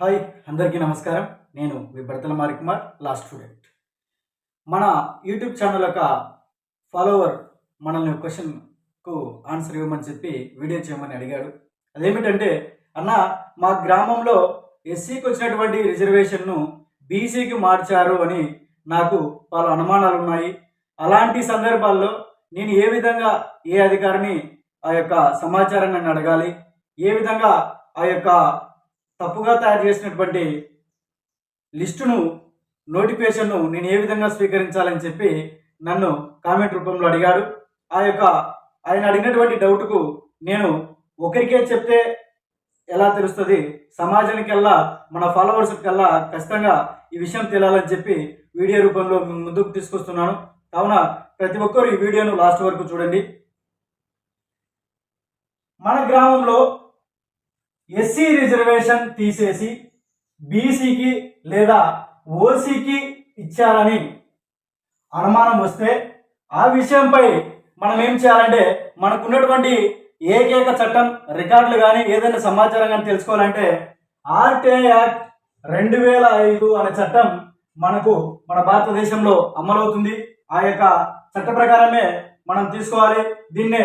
Hi అందరికీ నమస్కారం. నేను మీ బడతల మారి కుమార్ లాస్ట్ స్టూడెంట్ మన యూట్యూబ్ ఛానల్ యొక్క ఫాలోవర్ మనల్ని క్వశ్చన్కు ఆన్సర్ ఇవ్వమని చెప్పి వీడియో చేయమని అడిగాడు. అదేమిటంటే అన్న మా గ్రామంలో ఎస్సీకి వచ్చినటువంటి రిజర్వేషన్ను బీసీకి మార్చారు అని నాకు పలు అనుమానాలు ఉన్నాయి. అలాంటి సందర్భాల్లో నేను ఏ విధంగా ఏ అధికారిని ఆ యొక్క సమాచారాన్ని అడగాలి? ఏ విధంగా ఆ యొక్క తప్పుగా తయారు చేసినటువంటి లిస్టును నోటిఫికేషన్ను నేను ఏ విధంగా స్వీకరించాలని చెప్పి నన్ను కామెంట్ రూపంలో అడిగాడు ఆ యొక్క ఆయన అడిగినటువంటి డౌట్కు నేను ఒకరికే చెప్తే ఎలా తెలుస్తుంది? సమాజానికల్లా మన ఫాలోవర్స్ కల్లా ఖచ్చితంగా ఈ విషయం తెలియాలని చెప్పి వీడియో రూపంలో ముందుకు తీసుకొస్తున్నాను. కావున ప్రతి ఒక్కరు ఈ వీడియోను లాస్ట్ వరకు చూడండి. మన గ్రామంలో ఎస్సీ రిజర్వేషన్ తీసేసి బీసీకి లేదా ఓసీకి ఇచ్చారని అనుమానం వస్తే ఆ విషయంపై మనం ఏం చేయాలంటే మనకున్నటువంటి ఏకైక చట్టం రికార్డులు కానీ ఏదైనా సమాచారం కానీ తెలుసుకోవాలంటే ఆర్టీఐ యాక్ట్ రెండు వేల ఐదు అనే చట్టం మనకు మన భారతదేశంలో అమలవుతుంది. ఆ యొక్క చట్ట ప్రకారమే మనం తీసుకోవాలి. దీన్నే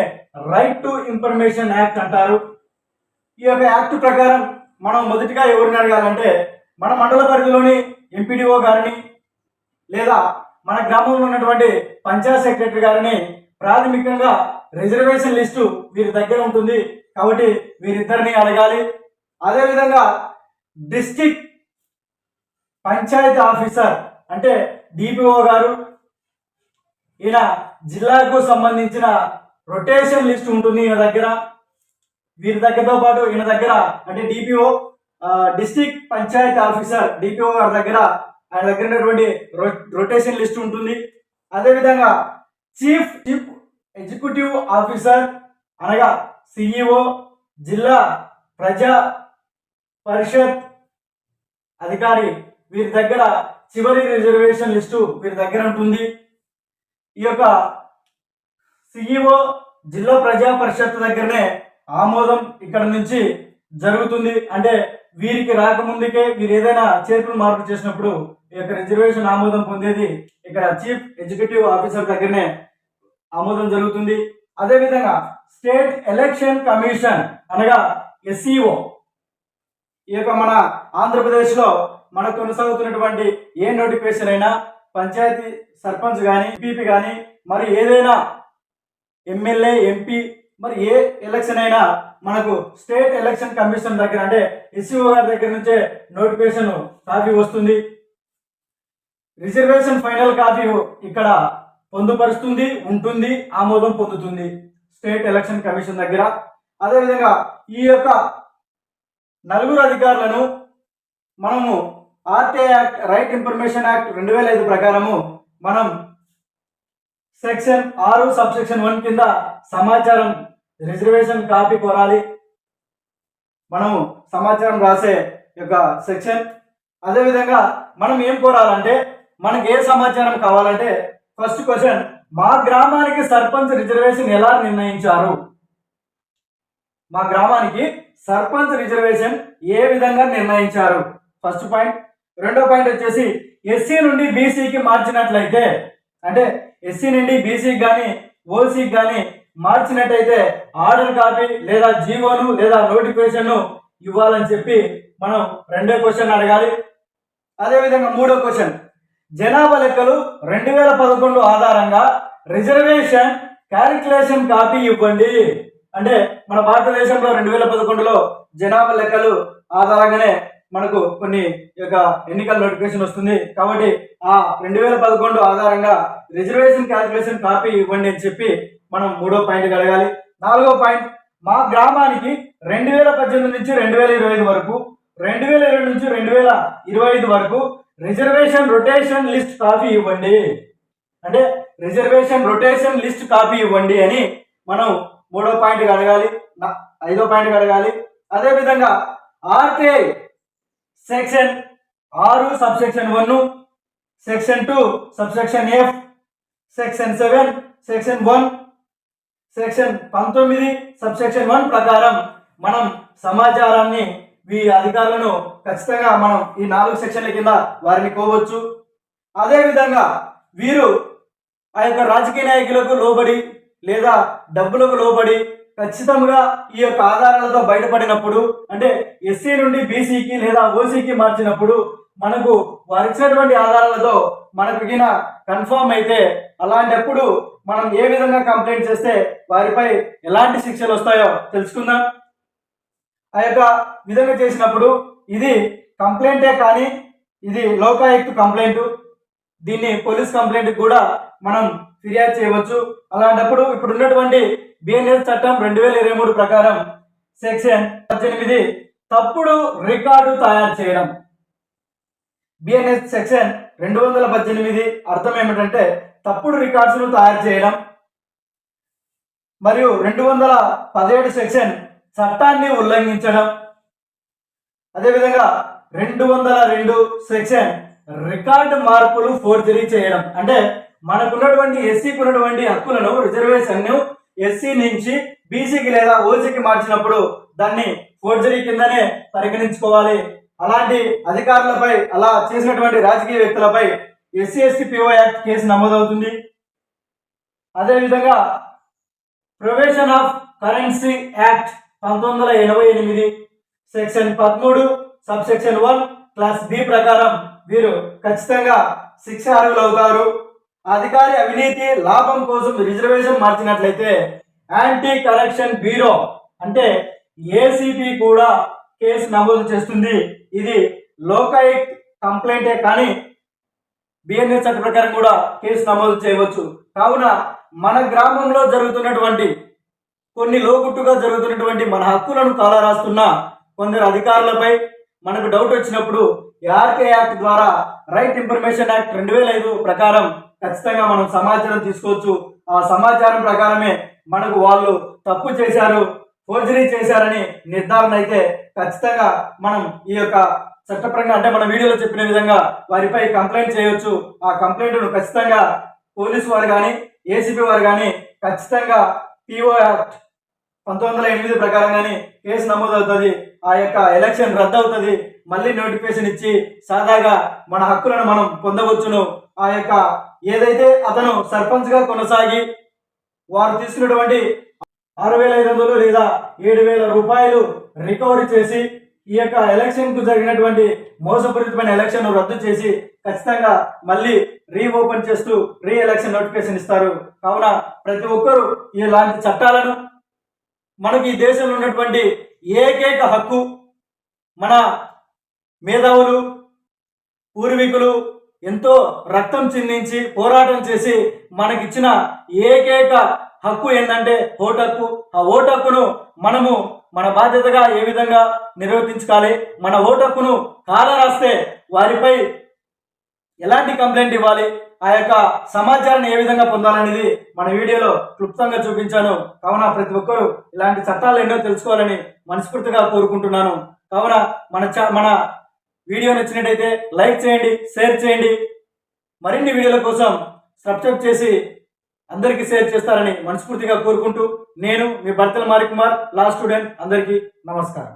రైట్ టు ఇన్ఫర్మేషన్ యాక్ట్ అంటారు. ఈ యొక్క యాక్ట్ ప్రకారం మనం మొదటిగా ఎవరిని అడగాలంటే మన మండల పరిధిలోని ఎంపీడీఓ గారిని లేదా మన గ్రామంలో ఉన్నటువంటి పంచాయత్ సెక్రటరీ గారిని ప్రాథమికంగా రిజర్వేషన్ లిస్టు వీరి దగ్గర ఉంటుంది కాబట్టి వీరిద్దరిని అడగాలి. అదేవిధంగా డిస్టిక్ పంచాయతీ ఆఫీసర్ అంటే డిపిఓ గారు ఈయన జిల్లాకు సంబంధించిన రొటేషన్ లిస్ట్ ఉంటుంది ఈయన దగ్గర. వీరి దగ్గరతో పాటు ఈయన దగ్గర అంటే DPO district panchayat officer DPO గారి దగ్గర ఆయన దగ్గర ఉన్నటువంటి రొటేషన్ లిస్ట్ ఉంటుంది. అదేవిధంగా చీఫ్ చీఫ్ ఎగ్జిక్యూటివ్ ఆఫీసర్ అనగా సిఇఓ జిల్లా ప్రజా పరిషత్ అధికారి వీరి దగ్గర చివరి రిజర్వేషన్ లిస్టు వీరి దగ్గర ఉంటుంది. ఈ యొక్క సిఇఓ జిల్లా ప్రజా పరిషత్ దగ్గరనే ఆమోదం ఇక్కడ నుంచి జరుగుతుంది. అంటే వీరికి రాకముందుకే వీరు ఏదైనా చేర్పులు మార్పు చేసినప్పుడు ఈ యొక్క రిజర్వేషన్ ఆమోదం పొందేది ఇక్కడ చీఫ్ ఎగ్జిక్యూటివ్ ఆఫీసర్ దగ్గరనే ఆమోదం జరుగుతుంది. అదేవిధంగా స్టేట్ ఎలక్షన్ కమిషన్ అనగా ఎస్ఈఓ. ఈ యొక్క మన ఆంధ్రప్రదేశ్లో మనకు కొనసాగుతున్నటువంటి ఏ నోటిఫికేషన్ అయినా పంచాయతీ సర్పంచ్ కానీ ఎంపీపీ కానీ మరి ఏదైనా ఎమ్మెల్యే ఎంపీ మరి ఏ ఎలక్షన్ అయినా మనకు స్టేట్ ఎలక్షన్ కమిషన్ దగ్గర అంటే ఎస్సీఓ గారి దగ్గర నుంచే నోటిఫికేషన్ కాపీ వస్తుంది. రిజర్వేషన్ ఫైనల్ కాపీ ఇక్కడ పొందుపరుస్తుంది ఉంటుంది ఆమోదం పొందుతుంది స్టేట్ ఎలక్షన్ కమిషన్ దగ్గర. అదేవిధంగా ఈ యొక్క నలుగురు అధికారులను మనము RTI act right information act రెండు వేల ఐదు ప్రకారము మనం సెక్షన్ ఆరు సబ్ సెక్షన్ వన్ కింద సమాచారం రిజర్వేషన్ కాపీ కోరాలి. మనము సమాచారం రాసే యొక్క సెక్షన్. అదేవిధంగా మనం ఏం కోరాలంటే మనకి ఏ సమాచారం కావాలంటే ఫస్ట్ క్వశ్చన్ మా గ్రామానికి సర్పంచ్ రిజర్వేషన్ ఎలా నిర్ణయించారు? మా గ్రామానికి సర్పంచ్ రిజర్వేషన్ ఏ విధంగా నిర్ణయించారు? ఫస్ట్ పాయింట్ రెండో పాయింట్ వచ్చేసి ఎస్సీ నుండి బీసీకి మార్చినట్లయితే అంటే ఎస్సీ నుండి బీసీకి కానీ ఓసీకి కానీ మార్చినట్టయితే ఆర్డర్ కాపీ లేదా జీవోను లేదా నోటిఫికేషన్ ఇవ్వాలని చెప్పి మనం రెండో క్వశ్చన్ అడగాలి. అదేవిధంగా మూడో క్వశ్చన్. జనాభా లెక్కలు రెండు వేల పదకొండు ఆధారంగా రిజర్వేషన్ క్యాలిక్యులేషన్ కాపీ ఇవ్వండి. అంటే మన భారతదేశంలో రెండు వేల పదకొండులో జనాభా లెక్కలు ఆధారంగానే మనకు కొన్ని యొక్క ఎన్నికల నోటిఫికేషన్ వస్తుంది. కాబట్టి ఆ రెండు వేల పదకొండు ఆధారంగా రిజర్వేషన్ క్యాలిక్యులేషన్ కాపీ ఇవ్వండి అని చెప్పి మనం మూడో పాయింట్ కడగాలి నాలుగో పాయింట్ మా గ్రామానికి రెండు వేల పద్దెనిమిది నుంచి రెండు వేల ఇరవై ఐదు వరకు రెండు వేల ఇరవై నుంచి రెండు వేల ఇరవై ఐదు వరకు రిజర్వేషన్ రొటేషన్ లిస్ట్ కాపీ ఇవ్వండి. అంటే రిజర్వేషన్ రొటేషన్ లిస్ట్ కాపీ ఇవ్వండి అని మనం మూడో పాయింట్ అడగాలి నా- ఐదో పాయింట్ అడగాలి అదేవిధంగా ఆర్టీఐ సెక్షన్ ఆరు sub section one section two sub section F section seven section one section పంతొమ్మిది సబ్ సెక్షన్ వన్ ప్రకారం మనం సమాచారాన్ని ఈ అధికారులను ఖచ్చితంగా మనం ఈ నాలుగు సెక్షన్ల కింద వారిని కోవచ్చు అదేవిధంగా వీరు ఆ యొక్క రాజకీయ నాయకులకు లోబడి లేదా డబ్బులకు లోబడి ఖచ్చితంగా ఈ యొక్క ఆధారాలతో బయటపడినప్పుడు అంటే ఎస్సీ నుండి బీసీకి లేదా ఓసీకి మార్చినప్పుడు మనకు వారిచ్చినటువంటి ఆధారాలతో మనకు గిన కన్ఫర్మ్ అయితే అలాంటప్పుడు మనం ఏ విధంగా కంప్లైంట్ చేస్తే వారిపై ఎలాంటి శిక్షలు వస్తాయో తెలుసుకుందాం. ఆ యొక్క విధంగా చేసినప్పుడు ఇది కంప్లైంటే కానీ ఇది లోకాయుక్త కంప్లైంట్ దీన్ని పోలీస్ కంప్లైంట్ కూడా మనం ఫిర్యాదు చేయవచ్చు. అలాంటప్పుడు ఇప్పుడు ఉన్నటువంటి బిఎన్ఎస్ చట్టం రెండు వేల ఇరవై మూడు ప్రకారం సెక్షన్ పద్దెనిమిది తప్పుడు రికార్డు తయారు చేయడం. బిఎన్ఎస్ సెక్షన్ రెండు వందల పద్దెనిమిది అర్థం ఏమిటంటే తప్పుడు రికార్డ్స్ను తయారు చేయడం మరియు రెండు వందల పదిహేడు సెక్షన్ చట్టాన్ని ఉల్లంఘించడం. అదేవిధంగా రెండు వందల రెండు సెక్షన్ రికార్డు మార్పులు ఫోర్జరీ చేయడం. అంటే మనకున్నటువంటి ఎస్సీకి ఉన్నటువంటి హక్కులను రిజర్వేషన్ ఎస్సీ నుంచి బీసీకి లేదా ఓసీకి మార్చినప్పుడు దాన్ని ఫోర్జరీ కిందనే పరిగణించుకోవాలి. అలాంటి అధికారులపై అలా చేసినటువంటి రాజకీయ వ్యక్తులపై SC ST PO act case నమోదవుతుంది. అదేవిధంగా ప్రొవేషన్ ఆఫ్ కరెన్సీ యాక్ట్ పంతొమ్మిది వందల ఎనభై ఎనిమిది సెక్షన్ పదమూడు sub section one clause B ప్రకారం వీరు ఖచ్చితంగా శిక్ష అర్హులవుతారు. అధికారి అవినీతి లాభం కోసం రిజర్వేషన్ మార్చినట్లయితే యాంటీ కరప్షన్ బ్యూరో అంటే ఏసీపీ కూడా కేసు నమోదు చేస్తుంది. ఇది లోకాయుక్ట్ కంప్లైంటే కానీ బిఎన్ఎస్ చట్ట ప్రకారం కూడా కేసు నమోదు చేయవచ్చు. కావున మన గ్రామంలో జరుగుతున్నటువంటి కొన్ని లోగుట్టుగా జరుగుతున్నటువంటి మన హక్కులను కాలరాస్తున్న కొందరు అధికారులపై మనకు డౌట్ వచ్చినప్పుడు ఆర్కే యాక్ట్ ద్వారా రైట్ ఇన్ఫర్మేషన్ యాక్ట్ రెండు వేల ఐదు ప్రకారం ఖచ్చితంగా మనం సమాచారం తీసుకోవచ్చు. ఆ సమాచారం ప్రకారమే మనకు వాళ్ళు తప్పు చేశారు ఫోర్జరీ చేశారని నిర్ధారణ అయితే ఖచ్చితంగా మనం ఈ యొక్క చట్టపరంగా అంటే మన వీడియోలో చెప్పిన విధంగా వారిపై కంప్లైంట్ చేయొచ్చు. ఆ కంప్లైంట్ను ఖచ్చితంగా పోలీసు వారు కానీ ఏసీపీ వారు కానీ ఖచ్చితంగా పిఓ యాక్ట్ పంతొమ్మిది వందల ఎనిమిది ప్రకారంగానే కేసు నమోదవుతుంది. ఆ యొక్క ఎలక్షన్ రద్దు అవుతుంది మళ్ళీ నోటిఫికేషన్ ఇచ్చి సాదాగా మన హక్కులను మనం పొందవచ్చును. ఆ యొక్క ఏదైతే అతను సర్పంచ్గా కొనసాగి వారు తీసుకున్నటువంటి ఆరు వేల ఐదు వందలు లేదా ఏడు వేల రూపాయలు రికవరీ చేసి ఈ యొక్క ఎలక్షన్కు జరిగినటువంటి మోసపూరితమైన ఎలక్షన్ రద్దు చేసి ఖచ్చితంగా మళ్ళీ రీఓపెన్ చేస్తూ రీ ఎలక్షన్ నోటిఫికేషన్ ఇస్తారు. కావున ప్రతి ఒక్కరూ ఇలాంటి చట్టాలను మనకి ఈ దేశంలో ఉన్నటువంటి ఏకైక హక్కు మన మేధావులు పూర్వీకులు ఎంతో రక్తం చిందించి పోరాటం చేసి మనకిచ్చిన ఏకైక హక్కు ఏంటంటే ఓటు హక్కు. ఆ ఓటు హక్కును మనము మన బాధ్యతగా ఏ విధంగా నిర్వర్తించుకోవాలి? మన ఓటప్పును హక్కును కాల రాస్తే వారిపై ఎలాంటి కంప్లైంట్ ఇవ్వాలి? ఆ యొక్క సమాచారాన్ని ఏ విధంగా పొందాలనేది మన వీడియోలో క్లుప్తంగా చూపించాను. కావున ప్రతి ఒక్కరూ ఇలాంటి చట్టాలు ఎన్నో తెలుసుకోవాలని మనస్ఫూర్తిగా కోరుకుంటున్నాను. కావున మన చ మన వీడియో నచ్చినట్టయితే లైక్ చేయండి షేర్ చేయండి. మరిన్ని వీడియోల కోసం సబ్స్క్రైబ్ చేసి అందరికీ షేర్ చేస్తారని మనస్ఫూర్తిగా కోరుకుంటూ నేను మీ భర్తల మారి కుమార్ లా స్టూడెంట్ అందరికీ నమస్కారం.